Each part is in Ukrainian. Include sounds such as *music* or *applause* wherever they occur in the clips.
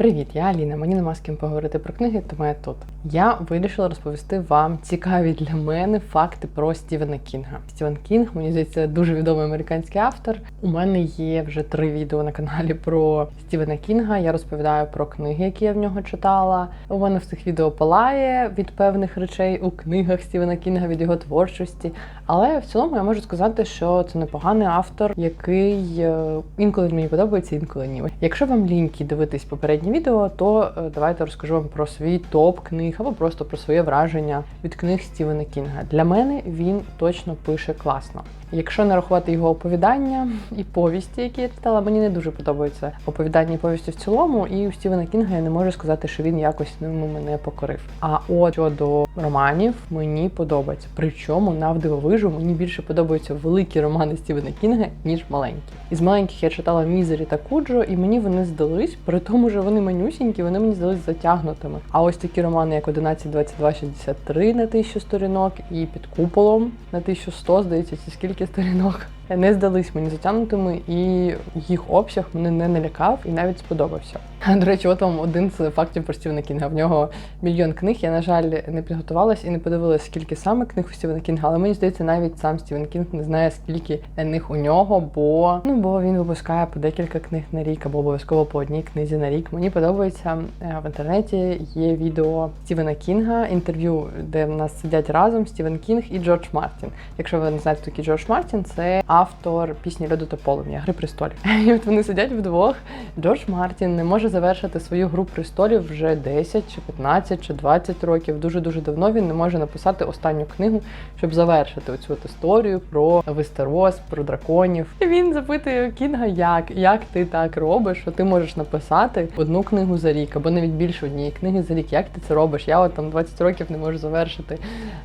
Привіт, я Аліна. Мені нема з ким поговорити про книги, тому я тут. Я вирішила розповісти вам цікаві для мене факти про Стівена Кінга. Стівен Кінг, мені здається, дуже відомий американський автор. У мене є вже три відео на каналі про Стівена Кінга. Я розповідаю про книги, які я в нього читала. У мене в цих відео палає від певних речей у книгах Стівена Кінга, від його творчості. Але в цілому я можу сказати, що це непоганий автор, який е, інколи мені подобається, інколи ні. Якщо вам ліньки дивитись попередні відео, то е, давайте розкажу вам про свій топ книг або просто про своє враження від книг Стівена Кінга. Для мене він точно пише класно. Якщо не рахувати його оповідання і повісті, які я читала, мені не дуже подобаються оповідання і повісті в цілому. І у Стівена Кінга я не можу сказати, що він якось ними мене покорив. А от щодо романів мені подобається. Причому навдивовижу мені більше подобаються великі романи Стівена Кінга, ніж маленькі. Із маленьких я читала Мізері та Куджо, і мені вони здались, при тому, що вони манюсінькі, вони мені здались затягнутими. А ось такі романи, як 11.22.63 на 1000 сторінок, і під куполом на 1100, здається, це скільки сторінок. Не здались мені затягнутими, і їх обсяг мене не налякав і навіть сподобався. До речі, от вам один з фактів про Стівена Кінга. В нього мільйон книг. Я, на жаль, не підготувалась і не подивилась, скільки саме книг у Стівена Кінга, але мені здається, навіть сам Стівен Кінг не знає, скільки них у нього, бо ну бо він випускає по декілька книг на рік або обов'язково по одній книзі на рік. Мені подобається е, в інтернеті. Є відео Стівена Кінга, інтерв'ю, де в нас сидять разом Стівен Кінг і Джордж Мартін. Якщо ви не знаєте, хто такий Джордж Мартін, це автор пісні Льоду та полум'я, Гри престолів. *laughs* І от вони сидять вдвох. Джордж Мартін не може завершити свою гру престолів вже 10 чи 15 чи 20 років. Дуже дуже давно він не може написати останню книгу, щоб завершити оцю от історію про Вестерос, про драконів. І він запитує Кінга, як як ти так робиш, що ти можеш написати одну книгу за рік, або навіть більше однієї книги за рік. Як ти це робиш? Я от там 20 років не можу завершити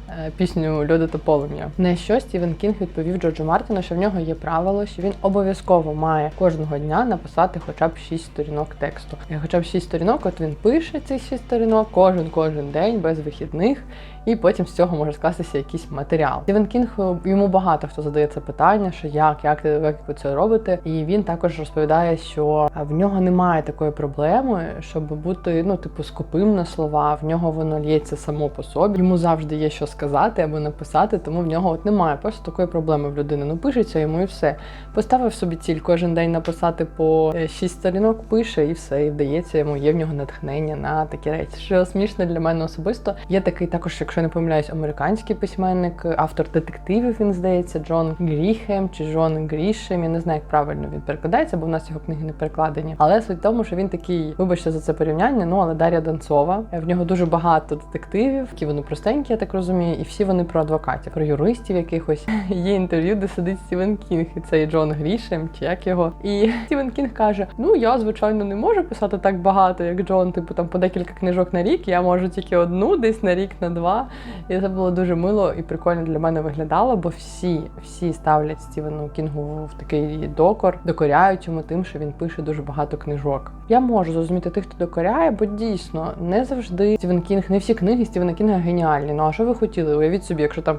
е, пісню Льоду та полум'я. На що Стівен Кінг відповів Джорджу Мартіну, що в нього є правило, що він обов'язково має кожного дня написати хоча б 6 сторінок тексту. І хоча б 6 сторінок, от він пише ці 6 сторінок кожен кожен день без вихідних. І потім з цього може скластися якийсь матеріал. Стівен Кінг йому багато хто задає це питання, що як, як, як ви це робите. І він також розповідає, що в нього немає такої проблеми, щоб бути ну, типу, скупим на слова. В нього воно лється само по собі. Йому завжди є що сказати або написати, тому в нього от немає просто такої проблеми в людини. Ну пишеться йому і все. Поставив собі ціль кожен день написати по 6 сторінок, пише і все, і вдається йому. Є в нього натхнення на такі речі. Що смішно для мене особисто. Є такий також, якщо я не помиляюсь, американський письменник, автор детективів, він здається, Джон Гріхем чи Джон Грішем. Я не знаю, як правильно він перекладається, бо в нас його книги не перекладені. Але суть в тому, що він такий, вибачте за це порівняння. Ну але Дар'я Донцова. В нього дуже багато детективів, які вони простенькі, я так розумію, і всі вони про адвокатів, про юристів якихось. *laughs* Є інтерв'ю, де сидить Стівен Кінг, і цей Джон Грішем, чи як його. І Стівен Кінг каже: Ну я звичайно не можу писати так багато, як Джон, типу там по декілька книжок на рік. Я можу тільки одну, десь на рік, на два. І це було дуже мило і прикольно для мене виглядало, бо всі всі ставлять Стівену Кінгу в такий докор, докоряють йому тим, що він пише дуже багато книжок. Я можу зрозуміти тих, хто докоряє, бо дійсно не завжди Стівен Кінг, не всі книги Стівена Кінга геніальні. Ну а що ви хотіли? Уявіть собі, якщо там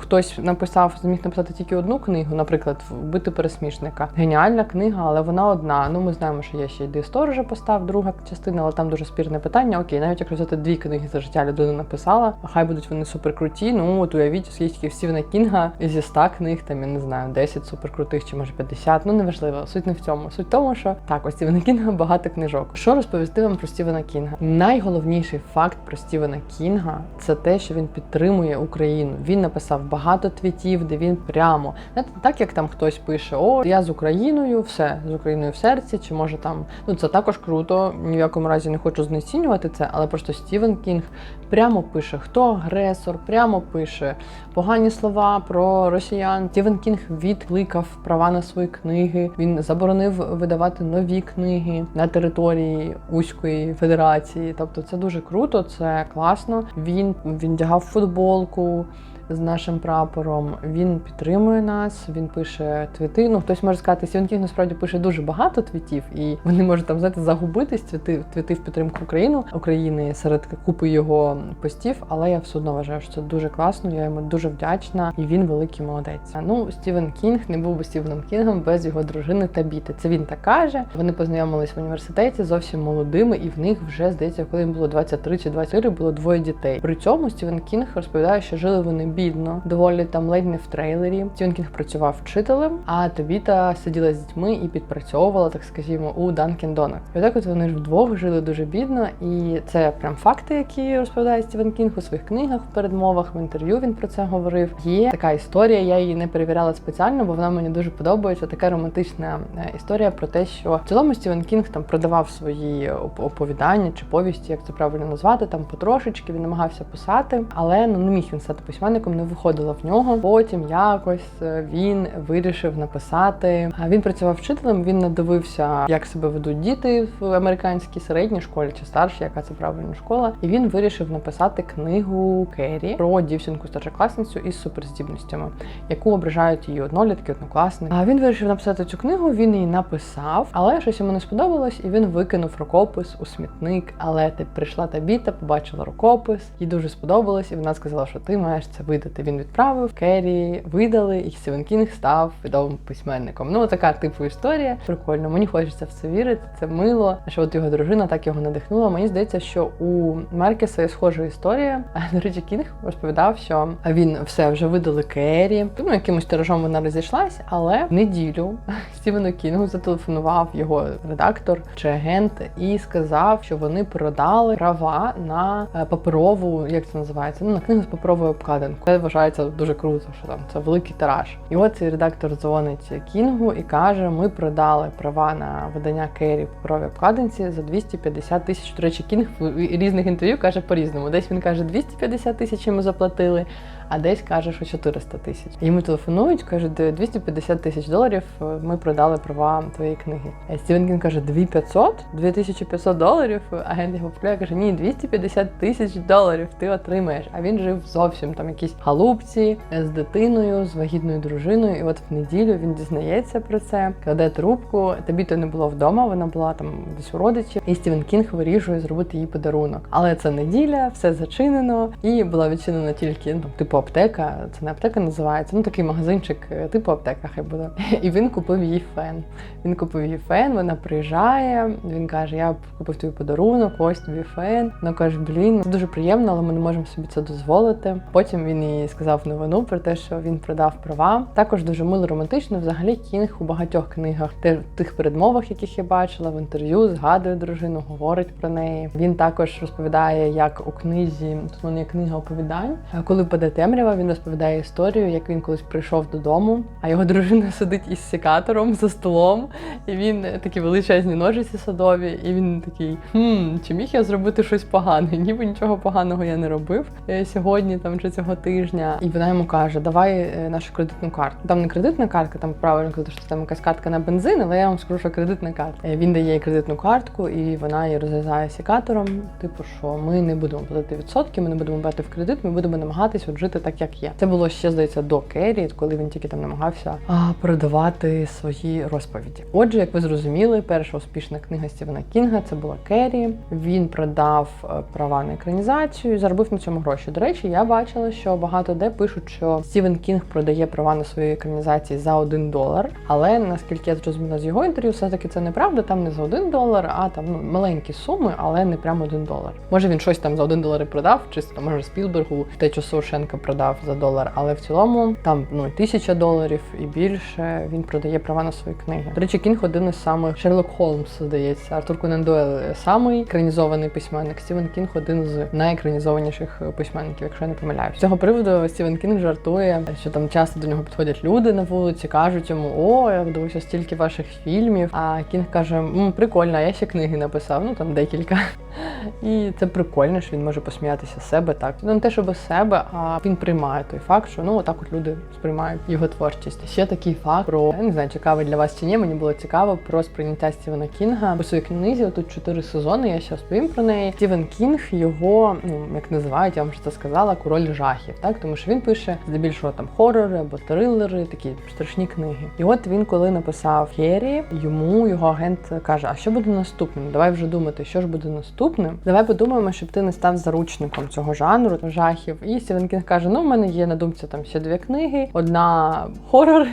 хтось написав, зміг написати тільки одну книгу, наприклад, вбити пересмішника. Геніальна книга, але вона одна. Ну ми знаємо, що є ще йди сторожа постав, друга частина, але там дуже спірне питання. Окей, навіть якщо взяти дві книги за життя людина написала, хай будуть вони суперкруті. Ну от уявіть, скільки Стівена Кінга зі 100 книг, там я не знаю, 10 суперкрутих чи може 50, Ну неважливо. Суть не в цьому. Суть в тому, що так, у Стівена Кінга багато книжок. Що розповісти вам про Стівена Кінга? Найголовніший факт про Стівена Кінга це те, що він підтримує Україну. Він написав багато твітів, де він прямо не так, як там хтось пише: О, я з Україною, все з Україною в серці, чи може там ну це також круто. Ні в якому разі не хочу знецінювати це, але просто Стівен Кінг прямо пише, хто агресор, прямо пише погані слова про росіян. Стівен Кінг відкликав права на свої книги. Він заборонив видавати нові книги на території Уської Федерації. Тобто, це дуже круто, це класно. Він він дягав футболку. З нашим прапором. Він підтримує нас, він пише твіти. Ну хтось може сказати, Стівен насправді пише дуже багато твітів, і вони можуть там знаєте, загубитись твіти, твіти в підтримку України України серед купи його постів. Але я все одно вважаю, що це дуже класно. Я йому дуже вдячна, і він великий молодець. Ну Стівен Кінг не був би Стівеном Кінгом без його дружини Табіти. Це він так каже. Вони познайомились в університеті зовсім молодими, і в них вже здається, коли їм було 23 чи 24, було двоє дітей. При цьому Стівен Кінг розповідає, що жили вони бідно, доволі там ледь не в трейлері. Стівен Кінг працював вчителем, а Табіта сиділа з дітьми і підпрацьовувала, так скажімо, у Данкін Донат. І отак от вони ж вдвох жили дуже бідно, і це прям факти, які розповідає Стівен Кінг у своїх книгах, в передмовах, в інтерв'ю він про це говорив. Є така історія, я її не перевіряла спеціально, бо вона мені дуже подобається. Така романтична е, історія про те, що в цілому Стівен Кінг там продавав свої оповідання чи повісті, як це правильно назвати, там потрошечки він намагався писати, але ну не міг він стати письменником, не виходило в нього. Потім якось е, він вирішив написати. Він працював вчителем. Він надивився, як себе ведуть діти в американській середній школі чи старшій, яка це правильна школа. І він вирішив написати книгу Керрі про дівчинку старшокласницю із суперздібностями, яку ображають її однолітки, однокласники. А він вирішив написати цю книгу. Він її написав, але щось йому не сподобалось, і він викинув рукопис у смітник. Але ти прийшла Табіта, побачила рукопис, їй дуже сподобалось, і вона сказала, що ти маєш це видати. Він відправив Керрі, видали, і Стівен Кінг став відомим письменником. Ну така типу історія. Прикольно, мені хочеться в це вірити. Це мило. Що от його дружина так його надихнула. Мені здається, що у Маркеса є схожа історія. *laughs* А до речі, Кінг розповідав, що він все вже видали Керрі. Ну, якимось тиражом вона розійшлась, але в неділю *laughs* Стівену Кінгу зателефонував його редактор чи агент і сказав, що вони продали права на е, паперову, як це називається? Ну на книгу з паперовою обкладинкою. Це вважається дуже круто, що там це великий тираж. І от цей редактор дзвонить Кінгу і каже: Ми продали права на видання Керрі в паперовій обкладинці за 250 тисяч. До речі, Кінг в різних інтерв'ю каже по-різному. Десь він каже 250 тисяч йому заплатили. А десь каже, що 400 тисяч. Йому телефонують, кажуть, 250 тисяч доларів. е, Ми продали права твоєї книги. Стівен Кінг каже, 2500? 2500 доларів. Агент його вкляє, каже, ні, 250 тисяч доларів ти отримаєш. А він жив зовсім там якісь халупці е, з дитиною, з вагітною дружиною. І от в неділю він дізнається про це, кладе трубку. Тобі то не було вдома, вона була там десь у родичів. І Стівен Кінг вирішує зробити їй подарунок. Але це неділя, все зачинено, і була відчинена тільки ну, там, аптека. Це не аптека називається, ну такий магазинчик, е, типу аптека, хай буде. *laughs* І він купив їй фен. Він купив їй фен, вона приїжджає. Він каже: Я купив тобі подарунок, ось тобі фен. Вона каже: Блін, це дуже приємно, але ми не можемо собі це дозволити. Потім він їй сказав новину про те, що він продав права. Також дуже мило романтично. Взагалі кінг у багатьох книгах, в тих передмовах, яких я бачила, в інтерв'ю згадує дружину, говорить про неї. Він також розповідає, як у книзі тут вона книга оповідань. Е, Коли паде темрява, він розповідає історію, як він колись прийшов додому, а його дружина *laughs* сидить із секатором за столом, і він е, такі величезні ножиці садові, і він такий: хм, чи міг я зробити щось погане? *laughs* Ніби нічого поганого я не робив е, сьогодні там чи цього тижня. І вона йому каже: Давай е, нашу кредитну картку. Там не кредитна картка, там правильно казати, що там якась картка на бензин, але я вам скажу, що кредитна картка. Він дає їй кредитну картку, і вона її розрізає секатором. Типу, що ми не будемо платити відсотки, ми не будемо брати в кредит, ми будемо намагатись от жити так, як є. Це було ще здається до Керрі, коли він тільки там намагався продавати свої розповіді. Отже, як ви зрозуміли, перша успішна книга Стівена Кінга це була Керрі. Він продав е, права на екранізацію і заробив на цьому гроші. До речі, я бачила, що багато де пишуть, що Стівен Кінг продає права на свої екранізації за один долар. Але наскільки я зрозуміла з його інтерв'ю, все таки це неправда. Там не за один долар, а там ну маленькі суми, але не прямо один долар. Може він щось там за один долар і продав, чисто може Спілбергу те, що Соушенка продав за долар, але в цілому там ну тисяча доларів і більше він продає права на свої книги. До речі, Кінг один із самих Шерлок Холмс, здається. Артур Конан Дойл самий екранізований письменник. Стівен Кінг один з найекранізованіших письменників, якщо я не помиляюсь. З цього приводу Стівен Кінг жартує, що там часто до нього підходять люди на вулиці, кажуть йому: О, я дивився стільки ваших фільмів. А Кінг каже: М, прикольно, я ще книги написав. Ну там декілька. *laughs* І це прикольно, що він може посміятися себе так. Не те, що без себе, а він приймає той факт, що ну отак от люди сприймають його творчість. Ще такий факт про я не знаю, цікавий для вас чи ні. Мені було цікаво про сприйняття Стівена Кінга у своїй книзі. Тут чотири сезони. Я ще розповім про неї. Стівен Кінг його, ну як називають, я вам вже це сказала, король жахів, так тому що він пише здебільшого там хорори або трилери, такі страшні книги. І от він, коли написав Керрі, йому його агент каже: А що буде наступним? Давай вже думати, що ж буде наступним. Давай подумаємо, щоб ти не став заручником цього жанру жахів. І Стівен Кінг каже: Ну, в мене є на думці там ще дві книги: одна *laughs* хорор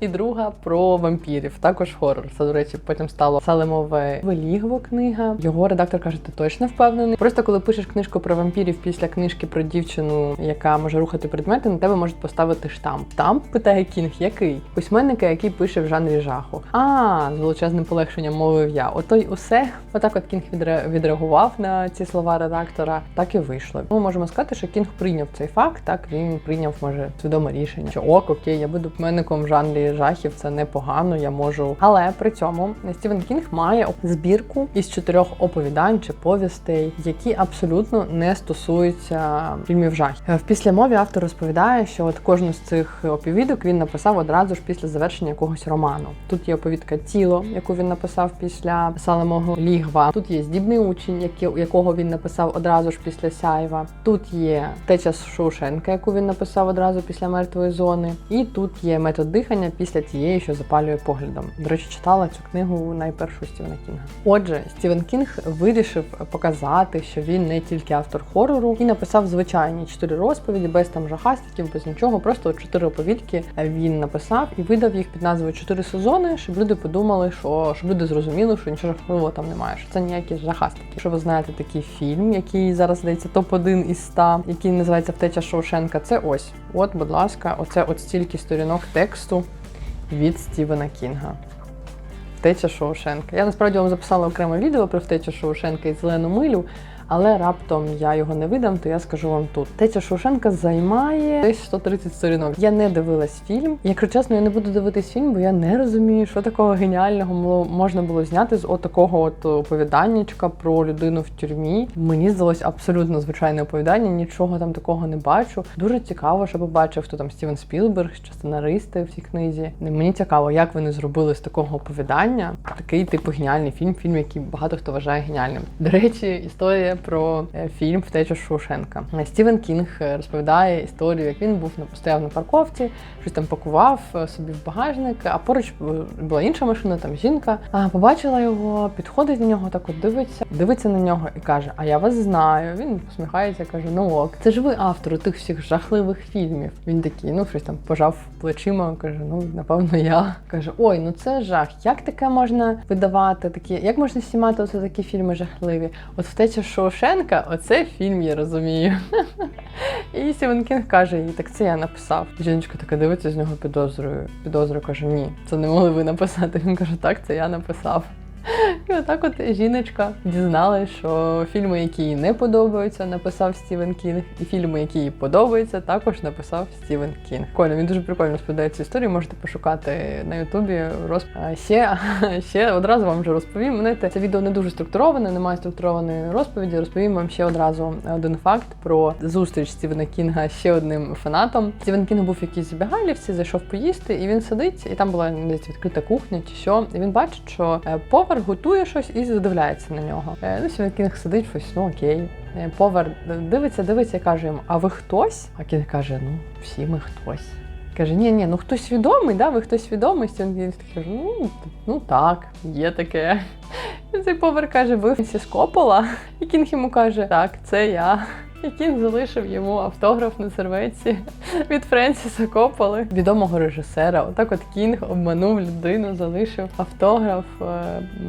і друга про вампірів. Також хорор. Це, до речі, потім стало Салемове Велігво книга. Його редактор каже: Ти точно впевнений? Просто коли пишеш книжку про вампірів після книжки про дівчину, яка може рухати предмети, на тебе можуть поставити штамп. Штамп питає Кінг, який письменника, який пише в жанрі жаху. А з величезним полегшенням мовив я. Ото й усе. Отак, от Кінг відре- відреагував на ці слова редактора. Так і вийшло. Ми можемо сказати, що Кінг прийняв цей факт. Так він прийняв, може, свідоме рішення, що ок, окей, я буду письменником в жанрі жахів. Це непогано, я можу. Але при цьому Стівен Кінг має збірку із чотирьох оповідань чи повістей, які абсолютно не стосуються фільмів жахів. Е, В післямові автор розповідає, що от кожну з цих оповідок він написав одразу ж після завершення якогось роману. Тут є оповідка Тіло, яку він написав після Салемого лігва. Тут є здібний учень, якого він написав одразу ж після Сяйва. Тут є теча з Шоушенка, яку він написав одразу після мертвої зони. І тут є метод дихання після тієї, що запалює поглядом. До речі, читала цю книгу найпершу Стівена Кінга. Отже, Стівен Кінг вирішив показати, що він не тільки автор хорору, і написав звичайні чотири розповіді, без там жахастиків, без нічого. Просто чотири оповідки він написав і видав їх під назвою Чотири сезони, щоб люди подумали, що щоб люди зрозуміли, що нічого жахливого там немає. Що це ніякі жахастики. Якщо ви знаєте такий фільм, який зараз здається топ-1 із 100, який називається Втеча Шоушенка, це ось. От, будь ласка, оце от стільки сторінок тексту від Стівена Кінга. Втеча Шоушенка. Я насправді вам записала окреме відео про втечу Шоушенка і зелену милю, але раптом я його не видам, то я скажу вам тут. Втеча Шоушенка займає десь 130 сторінок. Я не дивилась фільм. Якщо чесно, я не буду дивитись фільм, бо я не розумію, що такого геніального можна було зняти з отакого от оповіданнячка про людину в тюрмі. Мені здалось абсолютно звичайне оповідання, нічого там такого не бачу. Дуже цікаво, що побачив, хто там Стівен Спілберг, що сценаристи в цій книзі. Мені цікаво, як вони зробили з такого оповідання такий типу геніальний фільм, фільм, який багато хто вважає геніальним. До речі, історія про е, фільм Втеча Шоушенка. Стівен Кінг е, розповідає історію, як він був стояв на парковці, щось там пакував е, собі в багажник, а поруч е, була інша машина, там жінка. А побачила його, підходить до нього, так от дивиться, дивиться на нього і каже: А я вас знаю. Він посміхається, каже: Ну ок, це ж ви автор тих всіх жахливих фільмів. Він такий, ну щось там пожав плечима, каже: Ну, напевно, я. Каже: Ой, ну це жах. Як таке можна видавати? Такі, як можна знімати оце такі фільми жахливі? От втеча Шоушенка, оце фільм, я розумію. І Сівен Кінг каже їй, так це я написав. Жіночка така дивиться з нього підозрою. Підозрою каже, ні, це не могли ви написати. Він каже, так, це я написав. І отак от жіночка дізналась, що фільми, які їй не подобаються, написав Стівен Кінг, і фільми, які їй подобаються, також написав Стівен Кінг. Коля, він дуже прикольно розповідає цю історію, можете пошукати на Ютубі. Роз... А Ще, *laughs* ще одразу вам вже розповім. Знаєте, це відео не дуже структуроване, немає структурованої розповіді. Розповім вам ще одразу один факт про зустріч Стівена Кінга з ще одним фанатом. Стівен Кінг був в якійсь забігалівці, зайшов поїсти, і він сидить, і там була десь відкрита кухня чи що. І він бачить, що е, повар готує щось і задивляється на нього. Е, Ну, Стівен Кінг сидить, щось, ну окей. Е, Повар дивиться, дивиться і каже йому: А ви хтось? А Кінг каже: Ну, всі ми хтось. Каже, ні, ні, ну хтось відомий, да? ви хтось відомий. Такий каже, ну, ну так, є таке. І цей повар каже, ви Френсіс Коппола? І Кінг йому каже, так, це я. Кінг залишив йому автограф на серветці від Френсіса Копполи, відомого режисера. Отак от Кінг обманув людину, залишив автограф е,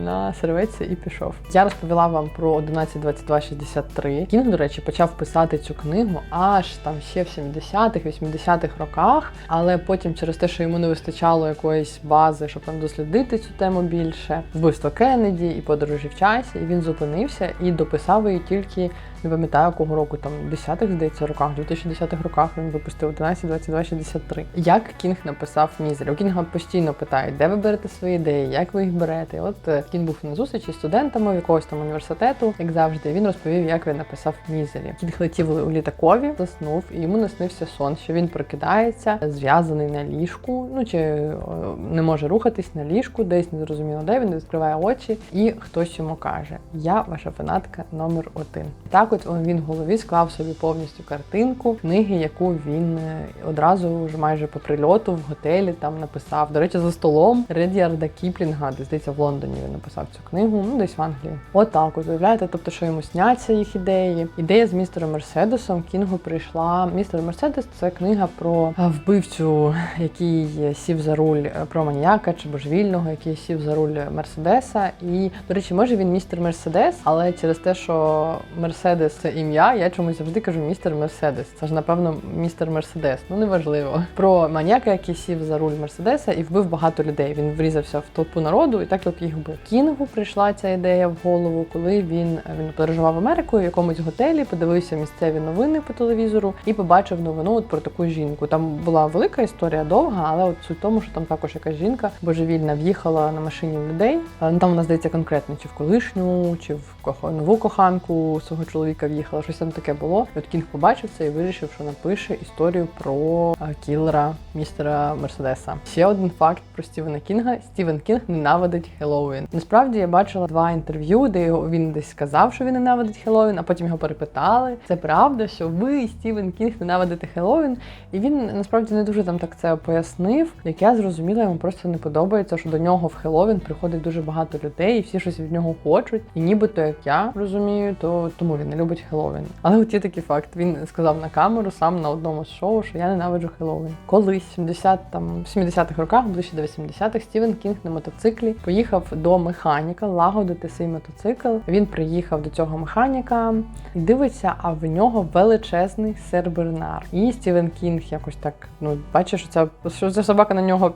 на серветці і пішов. Я розповіла вам про 11.22.63. Кінг, до речі, почав писати цю книгу аж там ще в 70-х, 80-х роках, але потім через те, що йому не вистачало якоїсь бази, щоб там дослідити цю тему більше, вбивство Кеннеді і подорожі в часі, і він зупинився і дописав її тільки не пам'ятаю, якого року, там 10-х, здається, роках, 2010-х роках він випустив 11, 22, 63. Як Кінг написав Мізері? У Кінга постійно питають, де ви берете свої ідеї, як ви їх берете. От е, Кінг був на зустрічі з студентами якогось там університету, як завжди. Він розповів, як він написав Мізері. Кінг летів у літакові, заснув, і йому наснився сон, що він прокидається, зв'язаний на ліжку, ну чи е, не може рухатись на ліжку, десь не зрозуміло де він відкриває очі, і хтось йому каже: Я ваша фанатка номер один. Так, от він в голові склав собі повністю картинку книги, яку він е, одразу ж майже по прильоту в готелі там написав. До речі, за столом Редіарда Кіплінга, де здається, в Лондоні він написав цю книгу, ну десь в Англії. Отак, от уявляєте, тобто, що йому сняться їх ідеї. Ідея з містером Мерседесом Кінгу прийшла. Містер Мерседес це книга про е, вбивцю, який сів за руль е, про маніяка чи божевільного, який сів за руль Мерседеса. І, до речі, може він містер Мерседес, але через те, що Мерседес це ім'я, я чомусь завжди кажу містер Мерседес. Це ж напевно містер Мерседес. Ну неважливо. Про маніяка, який сів за руль Мерседеса і вбив багато людей. Він врізався в толпу народу і так от їх вбив. Кінгу прийшла ця ідея в голову, коли він він подорожував Америкою в якомусь готелі, подивився місцеві новини по телевізору і побачив новину от про таку жінку. Там була велика історія довга, але от суть тому, що там також якась жінка божевільна в'їхала на машині людей. Е, ну, Там вона здається конкретно, чи в колишню, чи в нову коханку свого чоловіка в'їхала. Щось там таке було. І От Кінг побачив це і вирішив, що напише історію про е, кілера містера Мерседеса. Ще один факт про Стівена Кінга: Стівен Кінг ненавидить Хеллоуін. Насправді я бачила два інтерв'ю, де він десь сказав, що він ненавидить Хеллоуін, а потім його перепитали. Це правда, що ви, Стівен Кінг, ненавидите Хеллоуін. І він насправді не дуже там так це пояснив. Як я зрозуміла, йому просто не подобається, що до нього в Хеллоуін приходить дуже багато людей, і всі щось від нього хочуть. І нібито, як я розумію, то тому він не любить Хеллоуін. Але от є такий факт. Він сказав на камеру сам на одному з шоу, що я ненавиджу Хеллоуін. Колись в 70 там в 70-х роках, ближче до 80-х, Стівен Кінг на мотоциклі поїхав до механіка лагодити свій мотоцикл. Він приїхав до цього механіка і дивиться, а в нього величезний сербернар. І Стівен Кінг якось так ну бачить, що ця що ця собака на нього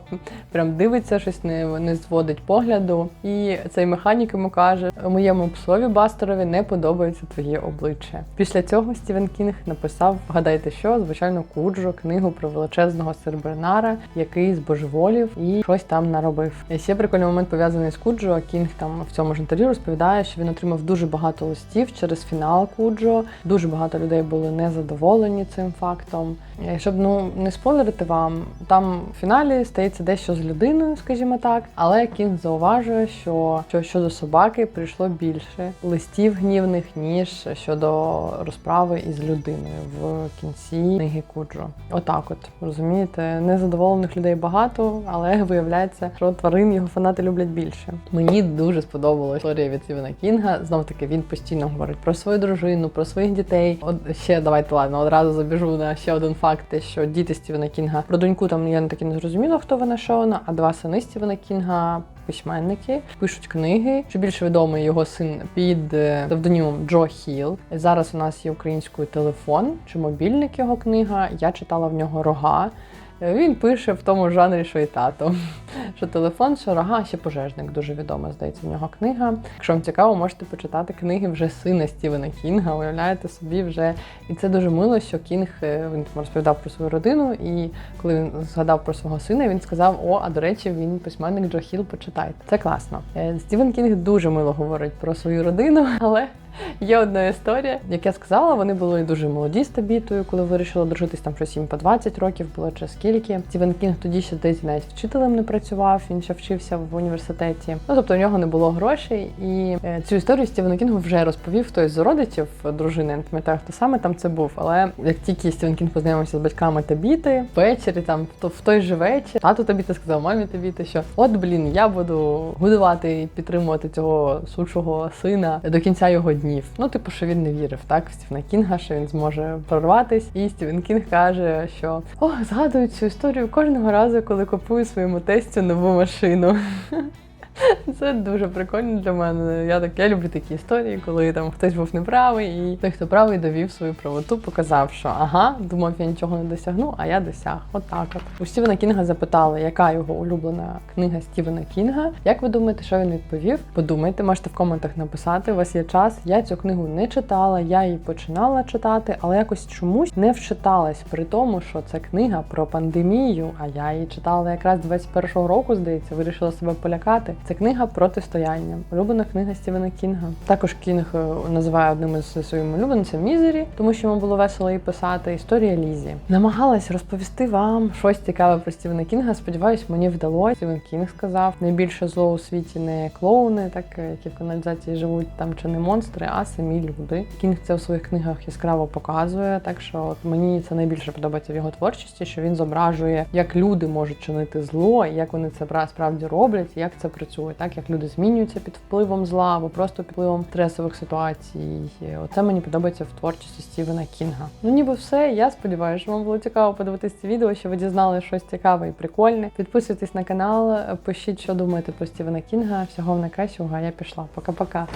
прям дивиться, щось не, не зводить погляду. І цей механік йому каже: моєму псові Бастерові не подобається твоє обличчя. Після цього Стівен Кінг написав, вгадайте що, звичайно, Куджо, книгу про величезного сербернара, який збожеволів і щось там наробив. І прикольний момент пов'язаний з Куджо. Кінг там в цьому ж інтерв'ю розповідає, що він отримав дуже багато листів через фінал Куджо. Дуже багато людей були незадоволені цим фактом. І Щоб ну не спойлерити вам, там в фіналі стається дещо з людиною, скажімо так. Але Кінг зауважує, що, що щодо собаки прийшло більше листів гнівних, ніж щодо розправи із людиною в кінці книги Куджо. Отак, от розумієте, незадоволених людей багато, але *laughs* виявляється, що тварин його фанати люблять більше. Мені дуже сподобалася історія від Стівена Кінга. Знов таки він постійно говорить про свою дружину, про своїх дітей. От ще давайте ладно, одразу забіжу на ще один факт, те, що діти Стівена Кінга про доньку там я не таки не зрозуміла, хто вона що вона, а два сини Стівена Кінга. Письменники пишуть книги. Що більше відомий його син під е, псевдонімом Джо Хіл. Зараз у нас є українською телефон чи мобільник його книга. Я читала в нього рога. Він пише в тому жанрі, що і тато. Що телефон, що рога, ще пожежник дуже відома, здається, в нього книга. Якщо вам цікаво, можете почитати книги вже сина Стівена Кінга. Уявляєте собі вже. І це дуже мило, що Кінг е, він там розповідав про свою родину, і коли він згадав про свого сина, він сказав: О, а до речі, він письменник Джо Хіл, почитайте. Це класно. Е, Стівен Кінг дуже мило говорить про свою родину, *laughs* але Є одна історія, як я сказала, вони були дуже молоді з Табітою, коли вирішили дружитись там щось їм по 20 років, було чи скільки. Стівен Кінг тоді ще десь навіть вчителем не працював, він ще вчився в університеті. Ну тобто у нього не було грошей. І е, цю історію Стівену Кінгу вже розповів хтось з родичів дружини. Я не пам'ятаю, хто саме там це був. Але як тільки Стівен Кінг познайомився з батьками Табіти, ввечері там в то- в той же вечір, тато Табіти сказав мамі Табіти, що от блін, я буду годувати і підтримувати цього сучого сина до кінця його днів. Ну, типу, що він не вірив так в Стівена Кінга, що він зможе прорватись. І Стівен Кінг каже, що о, згадую цю історію кожного разу, коли купую своєму тестю нову машину. *laughs* *laughs* Це дуже прикольно для мене. Я так я люблю такі історії, коли там хтось був неправий, і той, хто правий, довів свою правоту, показав, що ага, думав, я нічого не досягну, а я досяг. Отак от. У Стівена Кінга запитали, яка його улюблена книга Стівена Кінга. Як ви думаєте, що він відповів? Подумайте, можете в коментах написати. У вас є час. Я цю книгу не читала, я її починала читати, але якось чомусь не вчиталась при тому, що це книга про пандемію. А я її читала якраз 21-го року, здається, вирішила себе полякати. Це книга протистояння. Улюблена книга Стівена Кінга. Також Кінг е, називає одним із своїм улюбленцем Мізері, тому що йому було весело її писати. Історія Лізі. Намагалась розповісти вам щось цікаве про Стівена Кінга. Сподіваюсь, мені вдалося. Стівен Кінг сказав: найбільше зло у світі не клоуни, так е, які в каналізації живуть там чи не монстри, а самі люди. Кінг це у своїх книгах яскраво показує. Так що от мені це найбільше подобається в його творчості, що він зображує, як люди можуть чинити зло, як вони це пра- справді роблять, як це працює, так як люди змінюються під впливом зла або просто під впливом стресових ситуацій. Оце мені подобається в творчості Стівена Кінга. Ну ніби все. Я сподіваюся, що вам було цікаво подивитися це відео, що ви дізнали щось цікаве і прикольне. Підписуйтесь на канал, пишіть, що думаєте про Стівена Кінга. Всього вам найкращого. А я пішла. Пока-пока.